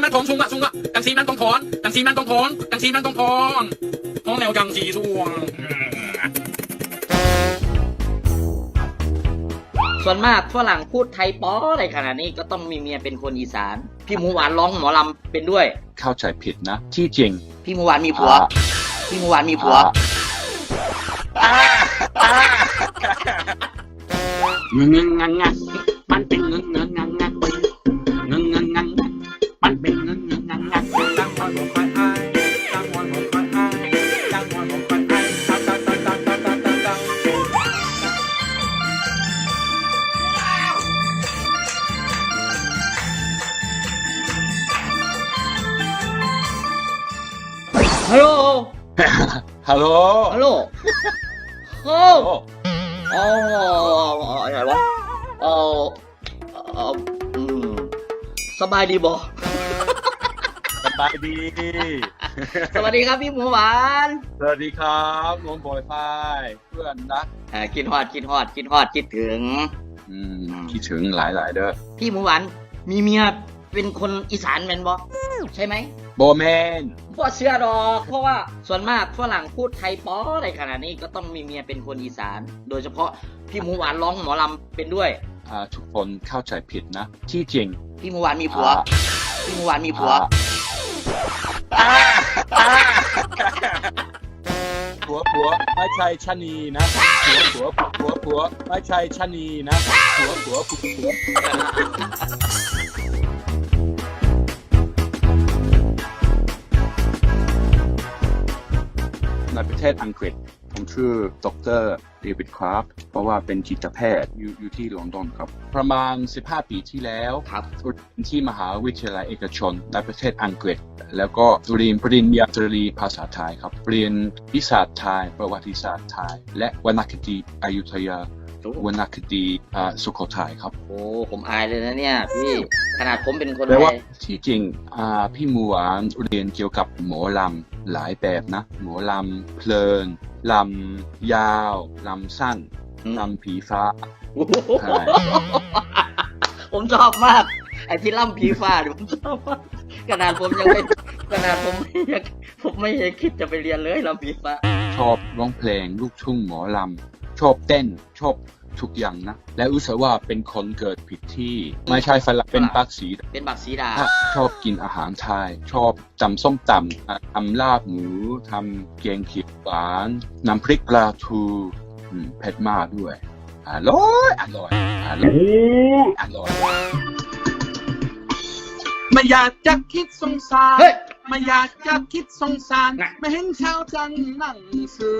จังสีมันต้องถอนจังสีมันต้องถอนจังสีมันต้องถอนถอนแล้วจังสีสวงส่วนมากฝรั่งพูดไทยป้ออะไรขนาดนี้ก็ต้องมีเมียเป็นคนอีสาน พี่หมูหวานร้องหมอลำเป็นด้วย เข้าใจผิดนะ ที่จริง พี่หมูหวานมีผัวอ่าพี่หมูหวานมีผัวเงงงงังงังมันเป็น ฮัลโหล ฮัลโหลโอ้โอ้โอ้อะไรวะเออเอออืมสบายดีบอสบายดี สวัสดีครับพี่หมูหวาน สวัสดีครับน้องบอยฝ้ายเพื่อนรักอ่ากินฮอดกินฮอดกินฮอดคิดถึง อืมคิดถึงหลายหลายๆเด้อ พี่หมูหวานมีเมีย เป็นคนอีสานแมนบอใช่ไหมโบแมนบ่เชื่อดอกเพราะว่าส่วนมากฝรั่งพูดไทยป้ออะไรขนาดนี้ก็ต้องมีเมียเป็นคนอีสาน โดยเฉพาะพี่หมูหวานร้องหมอลำเป็นด้วยอ่าทุกคนเข้าใจผิดนะ ที่จริง พี่หมูหวานมีผัว อ่า พี่หมูหวานมีผัวอ่าอ่าผัวผัวไม่ใช่ชะนีนะผัวผัวผัวผัวไม่ใช่ชะนีนะผัวผัวผัวผัว ประเทศอังกฤษ ผมชื่อดรเดวิดคราฟเพราะว่าเป็นจิตแพทย์อยู่อยู่ที่ลอนดอนครับ ประมาณ 15 ปีที่แล้วครับเรียนที่มหาวิทยาลัยเอกชนในประเทศอังกฤษ แล้วก็เรียนปริญญาตรีภาษาไทยครับ เรียนวิชาไทย ประวัติศาสตร์ไทย และวรรณคดีอยุธยา วรรณคดีอ่าสุโขทัยครับ โอ้ผมอายเลยนะเนี่ยพี่ขนาดผมเป็นคนแต่ไทว่ายที่จริงอ่าพี่หมูหวานเรียนเกี่ยวกับหมอลำหลายแบบนะ หมอลำเพลินลำยาวลำสั้นอืมลำผีฟ้าใช่ ผมชอบมาก ไอ้ที่ล่ำผีฟ้าเนี่ยผมชอบมากขนาดผมยังไม่ขนาดผมไม่อยากผมไม่เคยคิดจะไปเรียนเลยล่ำผีฟ้า ชอบร้องเพลงลูกทุ่งหมอลำ ชอบเต้นชอบทุกอย่างนะ และรู้สึกว่าเป็นคนเกิดผิดที่ ไม่ใช่ฝรั่งเป็นปักสีเป็นบักสีดาถ้าชอบกินอาหารไทย ชอบตำส้มตำอะทำลาบหมูทำเกียงเขียวหวานน้ำพริกปลาทูอืมเผ็ดมากด้วยอร่อยอร่อยอร่อยอร่อยไม่อยากจะคิดสงสารเฮ้ยไม่อยากจะคิดสงสารน่ะไม่เห็นชาวจังนั่งซึ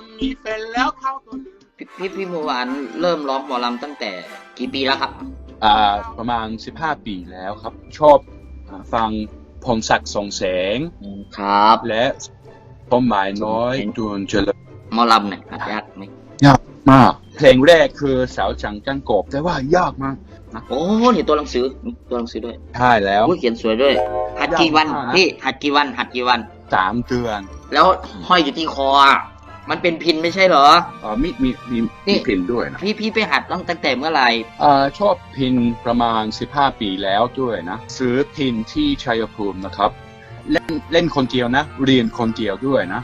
มมีแฟนแล้วเขาก็ลืม พี่พี่พี่หมูหวานเริ่มร้องหมอลำตั้งแต่กี่ปีแล้วครับ อ่าประมาณ 15 ปีแล้วครับ ชอบอาฟังพงศักดิ์สองแสง ครับ และพมหมายน้อยดวงเจริญหมอลำเนี่ยยากไหมยากมาก เพลงแรกคือสาวจังกังกบ แต่ว่ายากมากโอ้นี่ตัวหนังสือตัวหนังสือด้วยใช่แล้ว ผู้เขียนสวยด้วย หัดกี่วันยากมากนะ พี่หัดกี่วันหัดกี่วัน สามเดือน แล้วห้อยอยู่ที่คออะ มันเป็นพินไม่ใช่เหรออ่ามีมีมีนี่ มีพินด้วยนะพี่พี่ไปหัดตั้งแต่เมื่อไหร่อ่าชอบพินประมาณ 15 ปีแล้วด้วยนะ ซื้อพินที่ชัยภูมินะครับ เล่นเล่นคนเดียวนะ เรียนคนเดียวด้วยนะ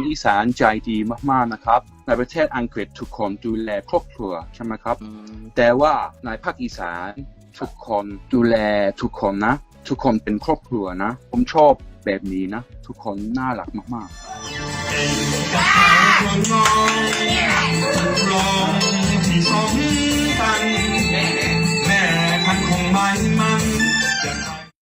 คนอีสานใจดีมากๆนะครับ ในประเทศอังกฤษทุกคนดูแลครอบครัวใช่ไหมครับอืมแต่ว่าในภาคอีสานทุกคนดูแลทุกคนนะ ทุกคนเป็นครอบครัวนะ ผมชอบแบบนี้นะ ทุกคนน่ารักมากๆ